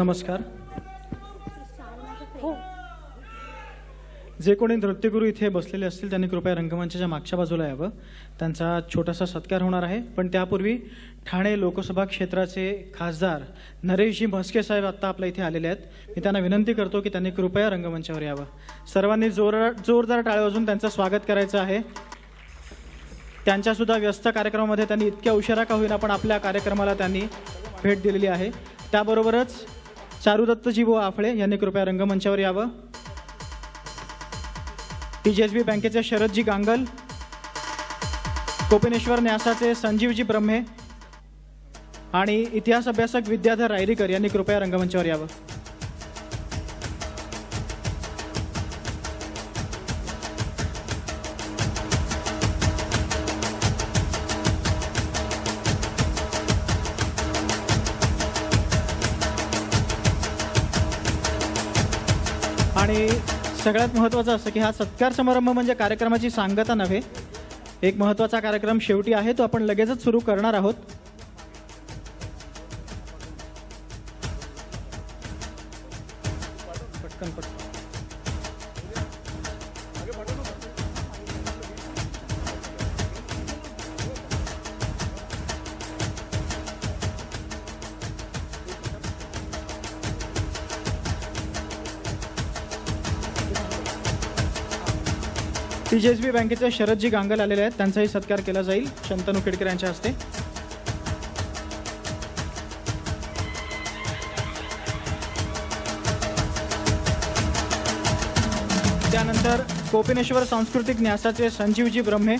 नमस्कार. हो. जे कोणी नृत्यगुरू इथे बसलेले असतील त्यांनी कृपया रंगमंचाच्या मागच्या बाजूला यावं. त्यांचा छोटासा सत्कार होणार आहे. पण त्यापूर्वी ठाणे लोकसभा क्षेत्राचे खासदार नरेशजी म्हस्के साहेब आत्ता आपल्या इथे आलेले आहेत. मी त्यांना विनंती करतो की त्यांनी कृपया रंगमंचावर यावं. सर्वांनी जोर जोरदार टाळे वाजून त्यांचं स्वागत करायचं आहे. त्यांच्यासुद्धा व्यस्त कार्यक्रमामध्ये त्यांनी इतक्या उशिरा का होईना पण आपल्या कार्यक्रमाला त्यांनी भेट दिलेली आहे. त्याबरोबरच चारुदत्तजी व आफळे यांनी कृपया रंगमंचावर यावं. टी जी एस बी बँकेचे शरदजी गांगल कोपिनेश्वर न्यासाचे संजीवजी ब्रह्मे आणि इतिहास अभ्यासक विद्याधर रायरीकर यांनी कृपया रंगमंचावर यावं. आणि सगळ्यात महत्त्वाचं असं की हा सत्कार समारंभ म्हणजे कार्यक्रमाची सांगता नव्हे. एक महत्त्वाचा कार्यक्रम शेवटी आहे तो आपण लगेचच सुरू करणार आहोत. टी जी एस बी बँकेचे शरदजी गांगल आलेले आहेत. त्यांचाही सत्कार केला जाईल. शंतनू खेडकर यांच्या हस्ते. त्यानंतर कोपिनेश्वर सांस्कृतिक न्यासाचे संजीवजी ब्रह्मे.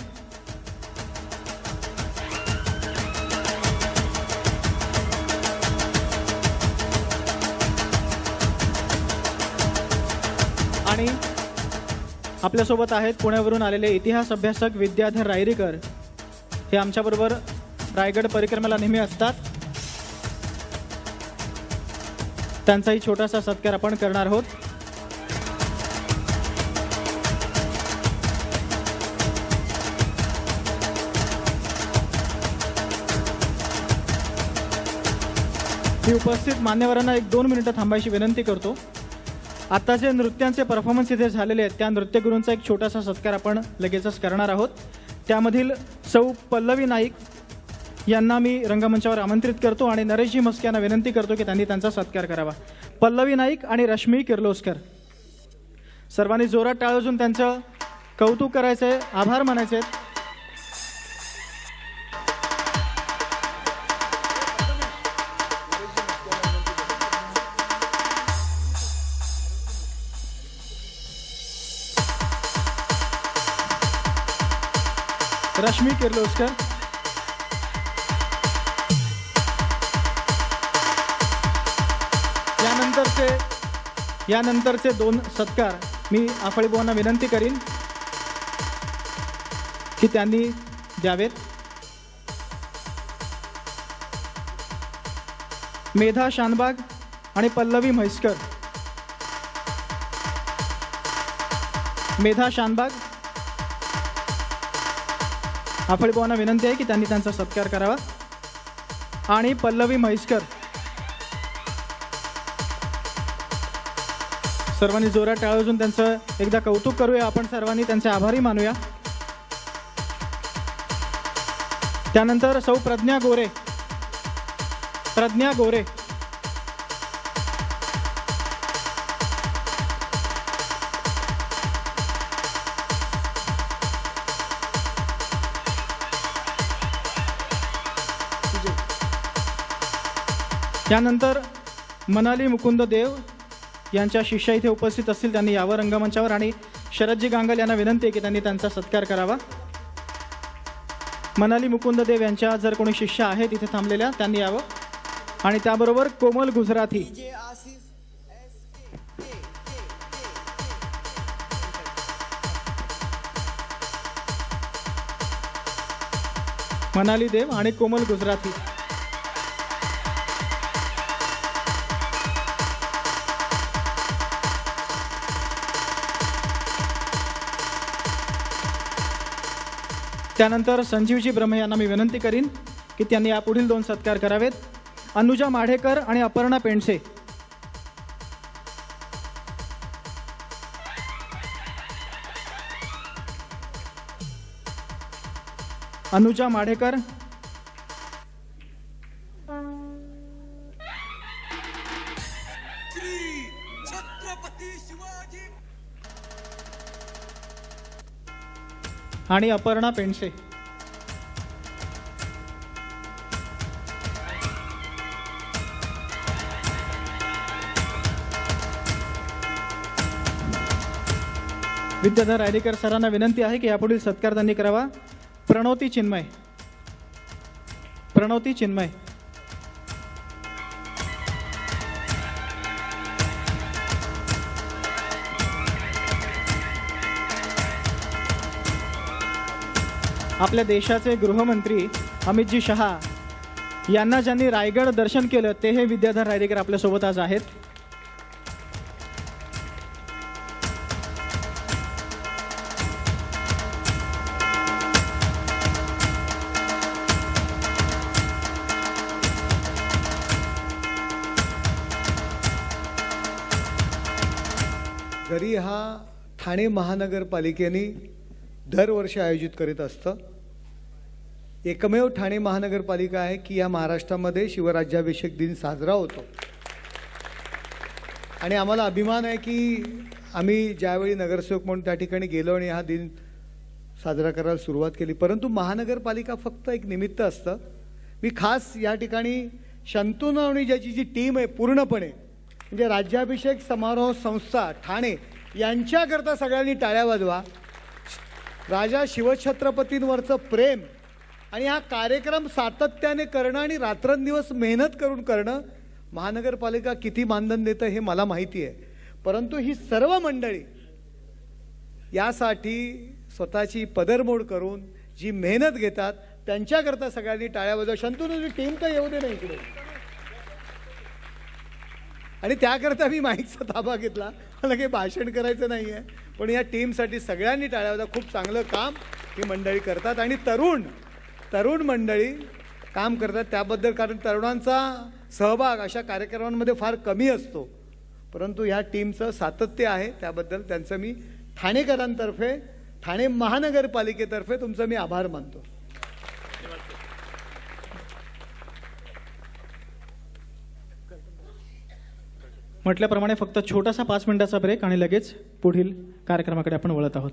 आणि आपल्यासोबत आहेत पुण्यावरून आलेले इतिहास अभ्यासक विद्याधर रायरीकर. हे आमच्याबरोबर रायगड परिक्रमेला नेहमी असतात. त्यांचाही छोटासा सत्कार आपण करणार आहोत. मी उपस्थित मान्यवरांना एक दोन मिनिटं थांबायची विनंती करतो. आता जे नृत्यांचे परफॉर्मन्स इथे झालेले आहेत त्या नृत्यगुरूंचा एक छोटासा सत्कार आपण लगेचच करणार आहोत. त्यामधील सौ पल्लवी नाईक यांना मी रंगमंचावर आमंत्रित करतो आणि नरेशजी मस्के यांना विनंती करतो की त्यांनी त्यांचा सत्कार करावा. पल्लवी नाईक आणि रश्मी किर्लोस्कर. सर्वांनी जोरात टाळ वाजून त्यांचं कौतुक करायचं आहे आभार मानायचे आहेत रश्मी किर्लोस्कर यानंतरचे यानंतरचे दोन सत्कार. मी आफळीबुवांना विनंती करीन की त्यांनी द्यावेत. मेधा शानबाग आणि पल्लवी म्हैसकर. मेधा शानबाग आफळीबुवांना विनंती आहे की त्यांनी त्यांचा सत्कार करावा. आणि पल्लवी म्हैसकर. सर्वांनी जोरात टाळून त्यांचं एकदा कौतुक करूया. आपण सर्वांनी त्यांचे आभारी मानूया. त्यानंतर सौ प्रज्ञा गोरे. प्रज्ञा गोरे. त्यानंतर मनाली मुकुंद देव यांच्या शिष्या इथे उपस्थित असतील त्यांनी यावं रंगमंचावर आणि शरदजी गांगल यांना विनंती आहे की त्यांनी त्यांचा सत्कार करावा. मनाली मुकुंद देव यांच्या जर कोणी शिष्य आहेत इथे थांबलेल्या त्यांनी यावं. आणि त्याबरोबर कोमल गुजराती मनाली देव आणि कोमल गुजराती त्यानंतर संजीवजी ब्रह्म यांना मी विनंती करीन की त्यांनी यापुढील दोन सत्कार करावेत. अनुजा माढेकर आणि अपर्णा पेंडसे. अनुजा माढेकर आणि अपर्णा पेंडसे. विद्याधर रायदेकर सरांना विनंती आहे की यापुढील सत्कार त्यांनी करावा. प्रणवती चिन्मय. प्रणवती चिन्मय. आपल्या देशाचे गृहमंत्री अमितजी शहा यांना ज्यांनी रायगड दर्शन केलं ते हे विद्याधर रायडेकर आपल्यासोबत आज आहेत. घरी हा ठाणे महानगरपालिकेने दरवर्षी आयोजित करीत असतं. एकमेव ठाणे महानगरपालिका आहे की या महाराष्ट्रामध्ये शिवराज्याभिषेक दिन साजरा होतो. आणि आम्हाला अभिमान आहे की आम्ही ज्यावेळी नगरसेवक म्हणून त्या ठिकाणी गेलो आणि हा दिन साजरा करायला सुरुवात केली परंतु महानगरपालिका फक्त एक निमित्त असतं. मी खास या ठिकाणी शंतनू आणि ज्याची जी टीम आहे पूर्णपणे म्हणजे राज्याभिषेक समारोह संस्था ठाणे यांच्याकरता सगळ्यांनी टाळ्या वाजवा. राजा शिवछत्रपतींवरचं प्रेम आणि हा कार्यक्रम सातत्याने करणं आणि रात्रंदिवस मेहनत करून करणं महानगरपालिका किती मानधन देतं हे मला माहिती आहे. परंतु ही सर्व मंडळी यासाठी स्वतःची पदरमोड करून जी मेहनत घेतात त्यांच्याकरता सगळ्यांनी टाळ्या वाजवा. शंतनूची टीम तर येऊ दे नाही इकडे. आणि त्याकरता मी माईकचा ताबा घेतला. मला काही भाषण करायचं नाही आहे पण या टीमसाठी सगळ्यांनी टाळ्या वाजवा. खूप चांगलं काम ही मंडळी करतात. आणि तरुण तरुण मंडळी काम करतात. त्याबद्दल कारण तरुणांचा सहभाग अशा कार्यक्रमांमध्ये फार कमी असतो. परंतु ह्या टीमचं सातत्य आहे. त्याबद्दल त्यांचं मी ठाणेकरांतर्फे ठाणे महानगरपालिकेतर्फे तुमचं मी आभार मानतो. म्हटल्याप्रमाणे फक्त छोटासा पाच मिनिटाचा ब्रेक आणि लगेच पुढील कार्यक्रमाकडे आपण वळत आहोत.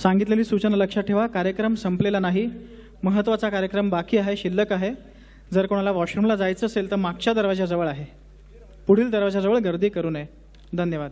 सांगितलेली सूचना लक्षात ठेवा. कार्यक्रम संपलेला नाही. महत्त्वाचा कार्यक्रम बाकी आहे शिल्लक आहे. जर कोणाला वॉशरूमला जायचं असेल तर मागच्या दरवाजाजवळ आहे. पुढील दरवाजाजवळ गर्दी करू नये. धन्यवाद.